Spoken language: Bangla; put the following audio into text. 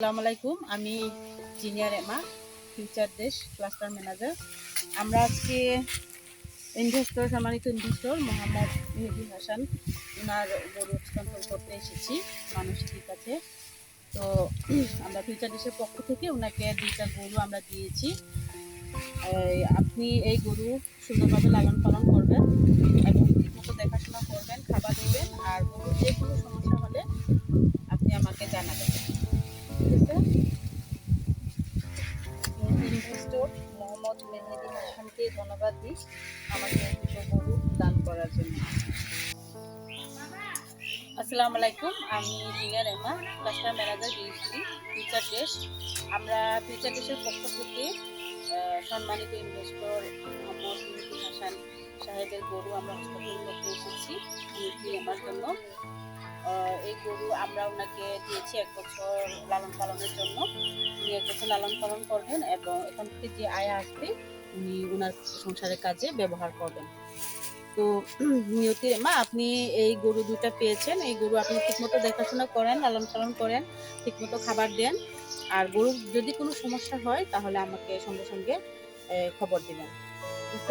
আসসালামু আলাইকুম, আমি জিনিয়ার এমা, ফিউচার দেশ ক্লাস্টার ম্যানেজার। আমরা আজকে ইনভেস্টর সম্মানিত ইনভেস্টর মোহাম্মদ মেহেদি হাসান ওনার গরু হস্তান্তর করতে এসেছি মানুষটির কাছে তো আমরা ফিউচার দেশের পক্ষ থেকে ওনাকে দুইটা গরু আমরা দিয়েছি। আপনি এই গরু সুন্দরভাবে লালন পালন করবেন এবং ঠিকমতো দেখাশোনা করবেন, খাবার দিবেন, আর যে কোনো সমস্যা হলে আপনি আমাকে জানাবেন। মোহাম্মদ মেহেদি হাসানকে ধন্যবাদ দিই আমাকে গরু দান করার জন্য আসসালামু আলাইকুম, আমি জিনা Rema cluster manager BSP Future Desh. আমরা ফিউচার দেশের পক্ষ থেকে সম্মানিত ইনভেস্টর মোহাম্মদ হাসান সাহেবের গরু আমরা হস্তান্তর করতে এসেছি জন্য। এই গরু আমরা ওনাকে দিয়েছি এক বছর লালন পালনের জন্য। উনি এক বছর লালন পালন করবেন এবং এখান থেকে যে আয় আসবে, উনি ওনার সংসারের কাজে ব্যবহার করবেন। তো নিয়তি মা, আপনি এই গরু দুটা পেয়েছেন। এই গরু আপনি ঠিকমতো দেখাশোনা করেন, লালন পালন করেন, ঠিকমতো খাবার দেন। আর গরুর যদি কোনো সমস্যা হয়, তাহলে আমাকে সঙ্গে সঙ্গে খবর দিবেন। ঠিক